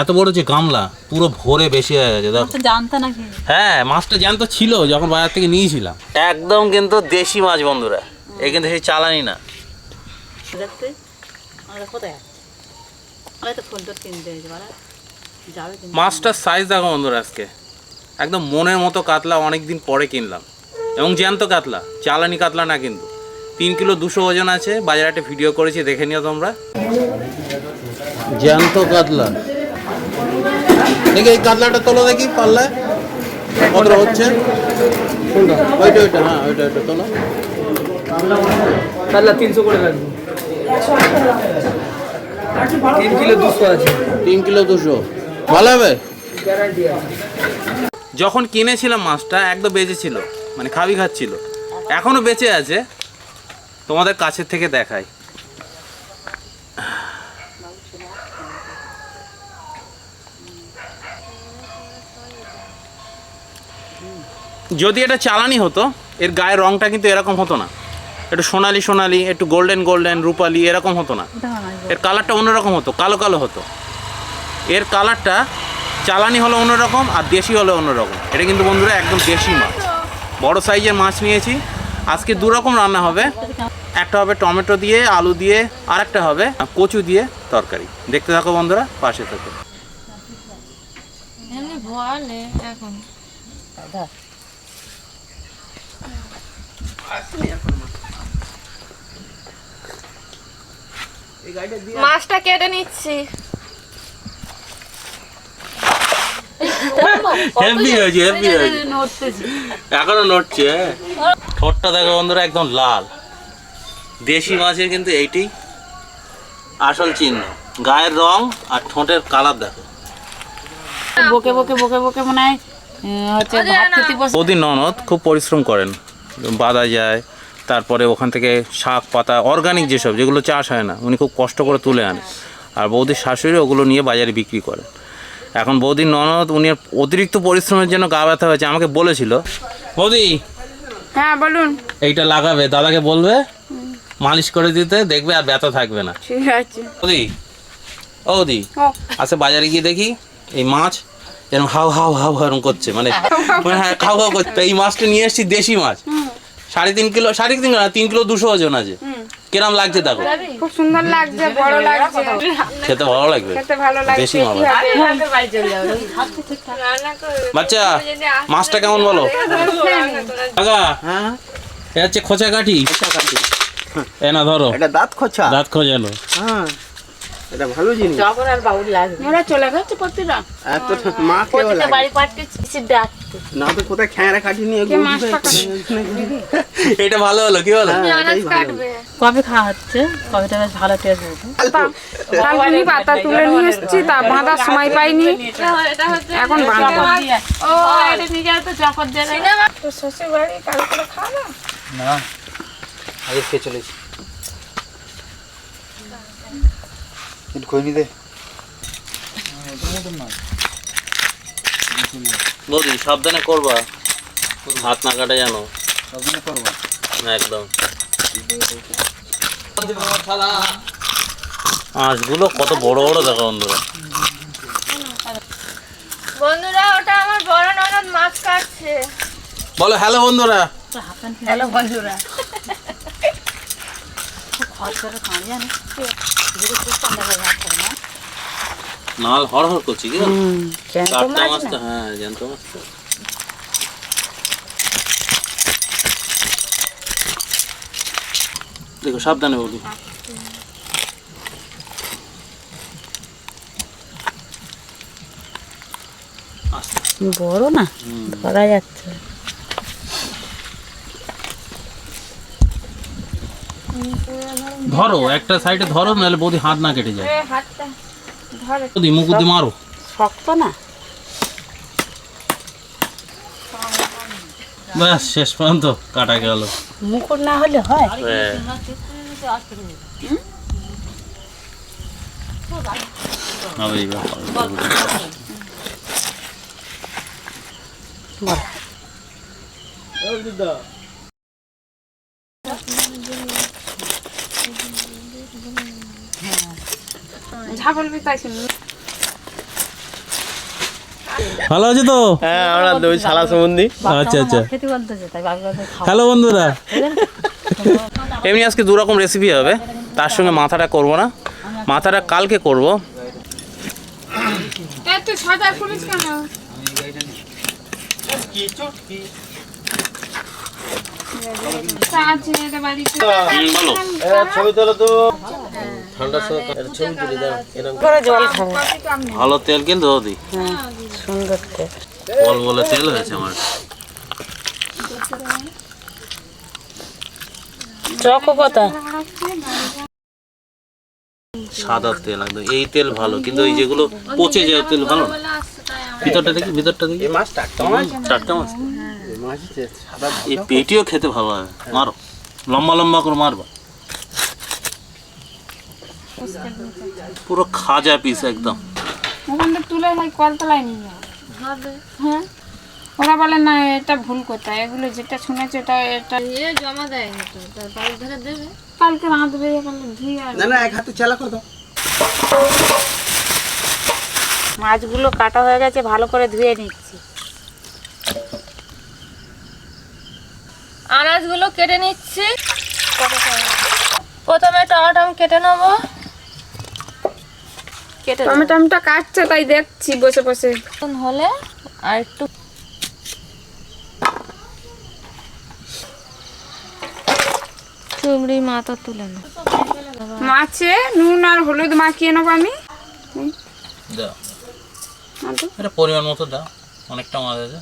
এত বড় যে গামলা পুরো ভরে বেশি হয়ে গেছে দেখো। তো জানতে নাকি? হ্যাঁ মাছটা জ্যান্ত ছিল যখন বাজার থেকে নিয়েছিলাম। একদম কিন্তু দেশি মাছ বন্ধুরা। এ কিন্তু সেই চালানি না। মাছটার সাইজ দেখো বন্ধুরা আজকে। একদম মনের মতো কাতলা অনেক দিন পরে কিনলাম। এবং জ্যান্ত কাতলা চালানি কাতলা না কিন্তু। তিন কিলো দুশো ওজন আছে বাজারে একটা ভিডিও করেছি দেখে নিও তোমরা। জ্যান্ত কাতলা। দেখি এই কাতলাটা তোলো দেখি পাল্লায়। কত হচ্ছে? ওইটা ওইটা হ্যাঁ ওইটা ওইটা তোলো। তাহলে তিনশো করে লাগবে। তিন কিলো দুশো আছে। তিন কিলো দুশো। ভালো হবে? যখন কিনেছিলাম মাছটা একদম বেঁচে ছিল মানে খাবি খাচ্ছিল। এখনও বেঁচে আছে। তোমাদের কাছের থেকে দেখাই। যদি এটা চালানি হতো এর গায়ের রংটা কিন্তু এরকম হতো না। একটু সোনালি সোনালি একটু গোল্ডেন গোল্ডেন রূপালি এরকম হতো না। এর কালারটা অন্যরকম হতো কালো কালো হতো। এর কালারটা চালানি হলো অন্যরকম আর দেশি হলো অন্যরকম। এটা কিন্তু বন্ধুরা একদম দেশি মাছ। বড় সাইজের মাছ নিয়েছি। আজকে দু রকম রান্না হবে। একটা হবে টমেটো দিয়ে আলু দিয়ে আর একটা হবে কচু দিয়ে তরকারি। দেখতে থাকো বন্ধুরা পাশে থাকো। এখন। মাছটা কেটে নিচ্ছি। হেভি হয়েছে হেভি হয়েছে। এখনও নড়ছে। ঠোঁটটা দেখো বন্ধুরা একদম লাল। দেশি মাছের কিন্তু এইটাই আসল চিহ্ন। গায়ের রং আর ঠোঁটের কালার দেখো। বকে বকে বকে বকে মনে হয় হচ্ছে ভাত খেতে বসে ননদ খুব পরিশ্রম করেন। বাঁধা যায় তারপরে ওখান থেকে শাক পাতা অর্গানিক যেসব যেগুলো চাষ হয় না উনি খুব কষ্ট করে তুলে আনে। আর বৌদির শাশুড়ি ওগুলো নিয়ে বাজারে বিক্রি করেন। এখন বৌদির ননদ উনি অতিরিক্ত পরিশ্রমের জন্য গা ব্যথা হয়েছে আমাকে বলেছিল। বৌদি হ্যাঁ বলুন। এইটা লাগাবে দাদাকে বলবে মালিশ করে দিতে দেখবে আর ব্যথা থাকবে না। ঠিক আছে। বৌদি ও ও। আচ্ছা বাজারে গিয়ে দেখি এই মাছ এরকম হাউ হাউ হাউ হাউ করছে মানে মানে হ্যাঁ খাও খাও করছে। এই মাছটা নিয়ে এসেছি দেশি মাছ। সাড়ে তিন কিলো সাড়ে তিন কিলো না তিন কিলো দুশো ওজন আছে। কিরম লাগছে দেখো? খুব সুন্দর লাগছে বড় লাগছে। খেতে ভালো লাগবে। খেতে ভালো বাড়ি চলে যাবে বাচ্চা মাছটা কেমন বলো? কাকা হ্যাঁ এ হচ্ছে খোঁচা কাঠি। এ না ধরো। এটা দাঁত খোঁচা। দাঁত খোঁজানো হ্যাঁ। এটা ভালো জিনিস। যখন আর বাবুর লাগবে ওরা চলে গেছে প্রতিটা। এত মা কেউ লাগে? বাড়ি পাঠিয়ে ডাকতে। না তো কোথায় খ্যাঁড়া কাঠি নিয়ে এটা ভালো হলো কি বলো হ্যাঁ, কবে খাওয়া হচ্ছে? কবেটা বেশ ভালো টেস্ট হতো কালকুনি পাতা তুলে নিয়ে এসেছি তা বাঁধার সময় পাইনি। এখন বাঁধবো ও এটা যাও তো চকর দিয়ে তো শ্বশুর বাড়ি কাল করে খাওয়া না আগে খেয়ে চলেছি। একটু খৈনি দে। বৌদি সাবধানে করবা। হাত না কাটে জানো। করব। একদম। মাছগুলো কত বড় বড় দেখো বন্ধুরা। বন্ধুরা ওটা আমার বড় ননদ মাছ কাটছে। বলো হ্যালো বন্ধুরা। হ্যালো বন্ধুরা। খরচ করে খাওয়া হয়ে ভাত করে না নাল হর হর কি জানো? মাছ তো হ্যাঁ জ্যান্ত মাছ তো। দেখো সাবধানে বৌদি বড় না ধরা যাচ্ছে। ধরো একটা সাইডে ধরো নাহলে বৌদি হাত না কেটে যায়। হাতটা ধরে। বৌদি মুকুদি মারো। শক্ত না। ব্যাস শেষ পর্যন্ত কাটা গেল। মুকুট না হলে হয়? হ্যাঁ। হবে এই ব্যাপার। ঝাপল পিতাইছি ভালো আছে তো? হ্যাঁ আমরা দুই শালা সম্বন্ধী। আচ্ছা আচ্ছা। হ্যালো বন্ধুরা। এমনি আজকে দু রকম রেসিপি হবে। তার সঙ্গে মাথাটা করব না। মাথাটা কালকে করব। সাদা করিস কেন? তা। করে জল খাব। ভালো তেল কিন্তু দি সুন্দর তেল। বল বলে তেল হয়েছে আমার। চকো কথা সাদা তেল একদম। এই তেল ভালো কিন্তু এই যেগুলো পচে যায় তেল ভালো না? ভিতরটা দেখি ভিতরটা দেখি। মাছ টাটকা মাছ? টাটকা মাছ। মাছ এই পেটিও খেতে ভালো হবে মারো। লম্বা লম্বা করে মারবা। পুরো খাজা পিস একদম। ওখান থেকে তুলে ভাই কলতলায় নিয়ে যাও। হ্যাঁ? ওরা বলে না এটা ভুল কোথায়? এগুলো যেটা শুনেছে এটা এটা জমা দেয়নি তো তার ধরে দেবে। কালকে রাত বেরিয়ে গেলে ধুয়ে আর না না এক হাতে চালা করে দাও। মাছগুলো কাটা হয়ে গেছে ভালো করে ধুয়ে নিচ্ছি। আনাজগুলো কেটে নিচ্ছি। প্রথমে টমাটম কেটে নেব। কেটে টমেটোমটা কাটছে তাই দেখছি বসে বসে। হলে আর একটু চুমড়ি মাথা তুলে না মাছে নুন আর হলুদ মাখিয়ে নেব আমি। এটা পরিমাণ মতো দাও অনেকটা মাছ আছে।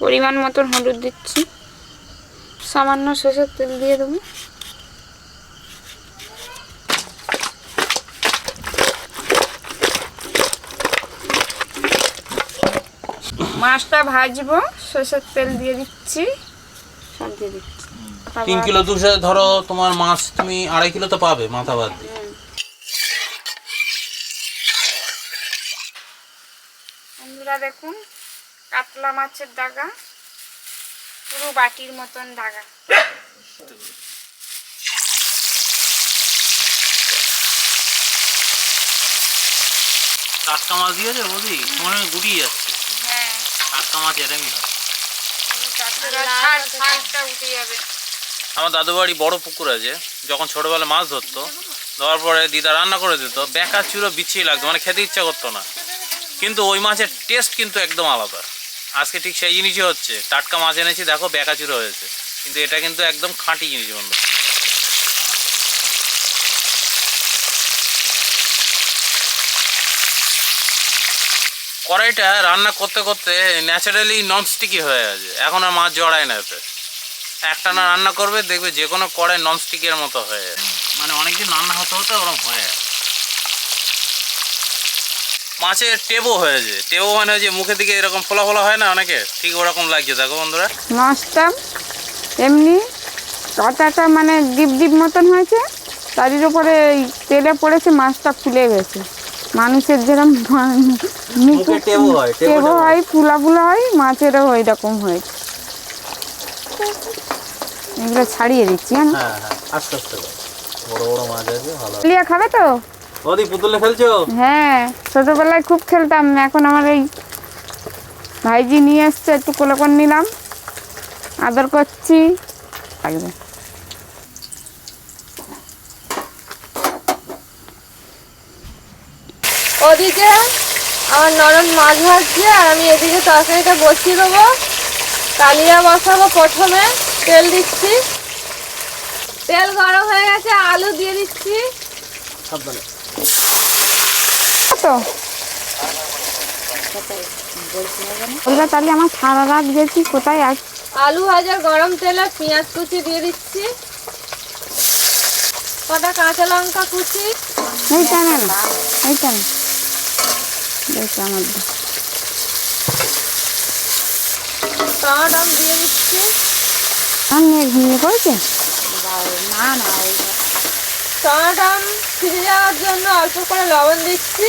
পরিমাণ মতন হলুদ দিচ্ছি। সামান্য সরষের তেল দিয়ে দেবো। মাছটা ভাজবো সরষের তেল দিয়ে দিচ্ছি। সব দিয়ে দিচ্ছি। তিন কিলো দুশো ধরো তোমার মাছ তুমি আড়াই কিলো তো পাবে মাথা বাদ দিয়ে। বন্ধুরা দেখুন কাতলা মাছের দাগা পুরো বাটির মতন দাগা টাটকা মাছ দিয়েছে বৌদি মনে হয় গুটিয়ে যাচ্ছে। টাটকা মাছ হয় আমার দাদু বাড়ি বড় পুকুর আছে, যখন ছোটবেলায় মাছ ধরতো, ধরার পরে দিদা রান্না করে দিত, বেকার চুরো বিছিয়ে লাগতো মানে খেতে ইচ্ছা করতো না। কিন্তু ওই মাছের টেস্ট কিন্তু একদম আলাদা। আজকে ঠিক সেই জিনিসই হচ্ছে, টাটকা মাছ এনেছি, দেখো বেকা চুরো হয়েছে। কিন্তু এটা কিন্তু একদম খাঁটি জিনিস বন্ধু। কড়াইটা রান্না করতে করতে ন্যাচারালি ননস্টিকি হয়ে গেছে। এখন আর মাছ জড়ায় না এতে। একটা না রান্না করবে, দেখবে যে কোনো কড়াই ননস্টিকের মতো হয়ে। মানে অনেকদিন রান্না হতে হতে ওরকম হয়ে। মাছের টেবো হয়েছে টেবো মানে যে মুখের দিকে এরকম ফোলা ফোলা হয় না অনেকে? ঠিক ওরকম লাগছে। দেখো বন্ধুরা। মাছটা এমনি কাঁটাটা মানে ডিপ ডিপ মতন হয়েছে। তারির উপরে তেলে পড়েছে, মাছটা ফুলে গেছে। মানুষের যেরকম মুখে টেবো হয়, ফুলা ফুলা হয় মাছেরও ওই রকম হয়েছে এগুলো ছাড়িয়ে দিচ্ছি হ্যাঁ হ্যাঁ আস্তে আস্তে বড় বড় মাছ আছে ভালো। লিয়া খাবে তো? ওদি পুতুলে ফেলছো হ্যাঁ ছোটোবেলায় খুব খেলতাম এখন আমার এই ভাইজি নিয়ে এসছে একটু কোলে করে নিলাম। আদর করছি। থাকবে। ওদিকে আমার নরম মাছ ভাজছে আর আমি এদিকে তরকারিটা বসিয়ে দেবো। কালিয়া বসাবো প্রথমে তেল দিচ্ছি। তেল গরম হয়ে গেছে আলু দিয়ে দিচ্ছি। তো? বলবে তাহলে আমার সারা রাত গেছি কোথায় আস আলু ভাজার গরম তেলে পেঁয়াজ কুচি দিয়ে দিচ্ছি। কটা কাঁচা লঙ্কা কুচি। এই না এই টানে বেশ আমার দিচ্ছি ঘুমিয়ে পড়েছে না ফিরে যাওয়ার জন্য অল্প করে লবণ দিচ্ছি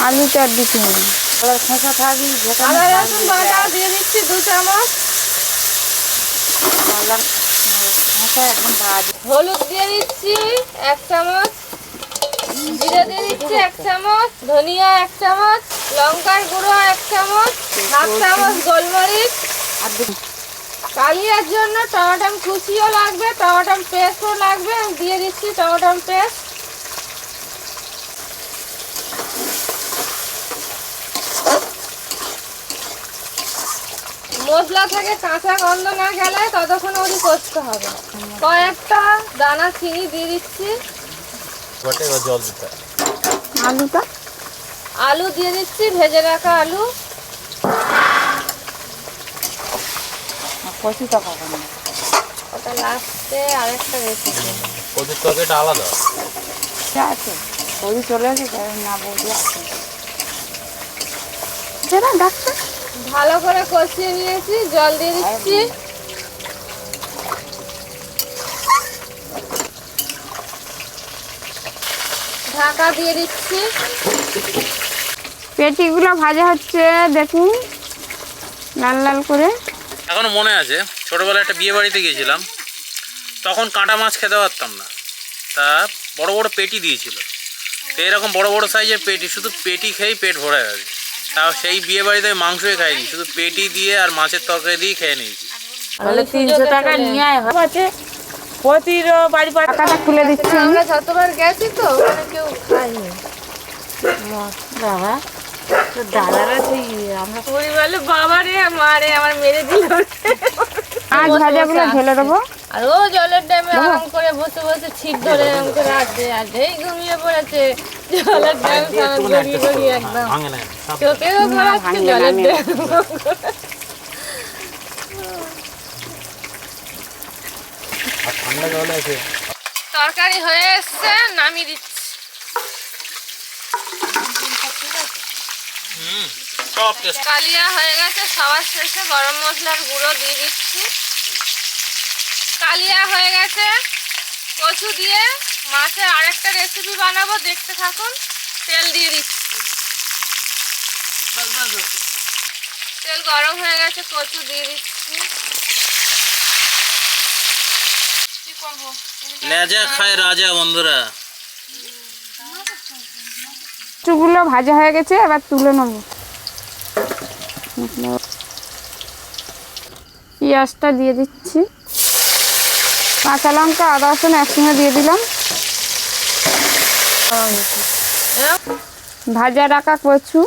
আলু চার দিতে হবে আবার খোসা থাকবি আদা রসুন বাটা দিয়ে দিচ্ছি দু চামচ খোসা একদম ভাজ হলুদ দিয়ে দিচ্ছি এক চামচ জিরে দিয়ে দিচ্ছি এক চামচ, ধনিয়া এক চামচ, লঙ্কার গুঁড়ো এক চামচ, হাফ চামচ গোলমরিচ। কালিয়ার জন্য টমেটো কুচিও লাগবে, টমেটো পেস্টও লাগবে। আমি দিয়ে দিচ্ছি টমেটো পেস্ট। মশলা থেকে কাঁচা গন্ধ না গেলে ততক্ষণ ওটি করতে হবে। কয়েকটা দানা চিনি দিয়ে দিচ্ছি। এবার জল দিতে আলুটা? আলু দিয়ে দিচ্ছি ভেজে রাখা আলু। ওটা লাস্টে আরেকটা রেসিপি কচুর তরকারিটা আলাদা। আছে কচু চলে না আছে ডাক্তার ভালো করে কষিয়ে নিয়েছি জল দিয়ে দিচ্ছি। ঢাকা দিয়ে দিচ্ছি। পেটিগুলো ভাজা হচ্ছে দেখুন। লাল লাল করে। এখনও মনে আছে ছোটবেলায় একটা বিয়ে বাড়িতে গিয়েছিলাম। তখন কাঁটা মাছ খেতে পারতাম না। তা বড় বড় পেটি দিয়েছিল। তো এরকম বড় বড় সাইজের পেটি শুধু পেটি খেয়েই পেট ভরা গেছে। তাও সেই বিয়ে বাড়িতে আমি মাংসই খাইনি শুধু পেটি দিয়ে আর মাছের তরকারি দিয়ে খেয়ে নিয়েছি। তাহলে তিনশো টাকা নিয়ে আয়। আছে। প্রতির বাড়ি বাড়ি টাকাটা খুলে দিচ্ছি। আমরা যতবার গেছি তো ওখানে কেউ খায়নি। বাবা তো দাদারা সেই আমরা বলে বাবা রে মা রে আমার মেরে দিল মাছ ভাজাগুলো ঢেলে দেবো। আর ও জলের ড্যামে আরাম করে বসে বসে ছিপ ধরে এরকম করে আছে আর যেই ঘুমিয়ে পড়েছে। জলের ড্যাম সারা গড়িয়ে গড়িয়ে একদম। চোখেও ঘোরাচ্ছে জলের ড্যাম। ঠান্ডা জল আছে। তরকারি হয়ে এসছে নামিয়ে দিচ্ছি। কালিয়া হয়ে গেছে সবার শেষে গরম মশলার গুঁড়ো দিয়ে দিচ্ছি। কালিয়া হয়ে গেছে কচু দিয়ে মাছের আরেকটা রেসিপি বানাবো দেখতে থাকুন। তেল দিয়ে দিচ্ছি। তেল গরম হয়ে গেছে কচু দিয়ে দিচ্ছি কি করব লেজা খায় রাজা বন্ধুরা। কচুগুলো ভাজা হয়ে গেছে, এবার তুলে নেব। পেঁয়াজটা দিয়ে দিচ্ছি। কাঁচা লঙ্কা, আদা, রসুন একসঙ্গে দিয়ে দিলাম। ভাজা রাখা কচু,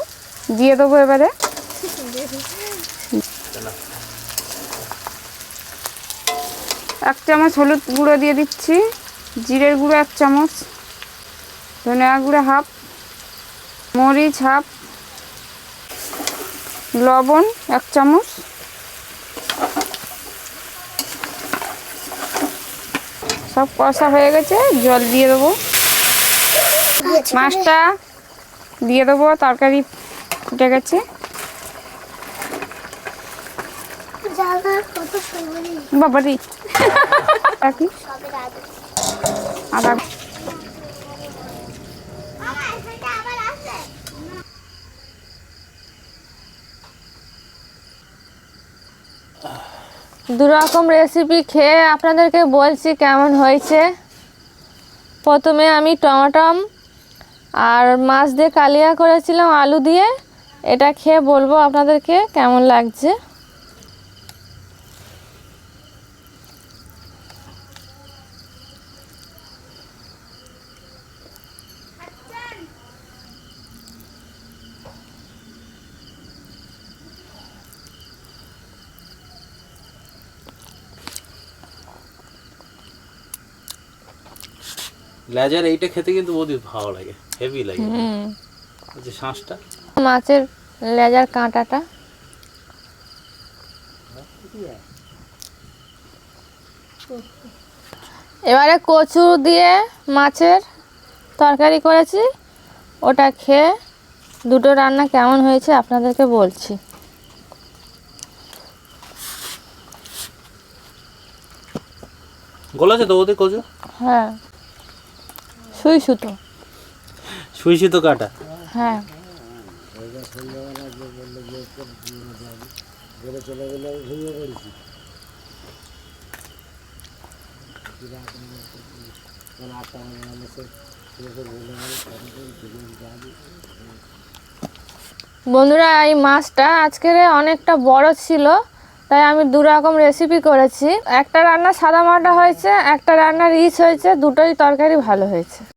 দিয়ে দেবো এবারে। এক চামচ হলুদ গুঁড়ো দিয়ে দিচ্ছি। জিরের গুঁড়ো এক চামচ। ধনিয়া গুঁড়ো হাফ। মরিচ হাফ। লবণ এক চামচ। সব কষা হয়ে গেছে জল দিয়ে দেবো। মাছটা দিয়ে দেবো তরকারি ফুটে গেছে। বাবারি। একই? আদা দু রকম রেসিপি খেয়ে আপনাদেরকে বলছি কেমন হয়েছে। প্রথমে আমি টমাটম আর মাছ দিয়ে কালিয়া করেছিলাম আলু দিয়ে। এটা খেয়ে বলব আপনাদেরকে কেমন লাগছে। লেজার এইটা খেতে কিন্তু বহুত ভালো লাগে হেভি লাগে। ওই যে শাঁসটা? মাছের লেজার কাঁটাটা। এবারে কচু দিয়ে মাছের তরকারি করেছি। ওটা খেয়ে দুটো রান্না কেমন হয়েছে আপনাদেরকে বলছি। গোলাছে তো ওদের কচু? হ্যাঁ। সুই সুতো। সুইসি তো কাটা? হ্যাঁ। বন্ধুরা এই মাছটা আজকের অনেকটা বড় ছিল তাই আমি দু রকম রেসিপি করেছি। একটা রান্না সাদা মাটা হয়েছে একটা রান্না রিচ হয়েছে দুটোই তরকারি ভালো হয়েছে।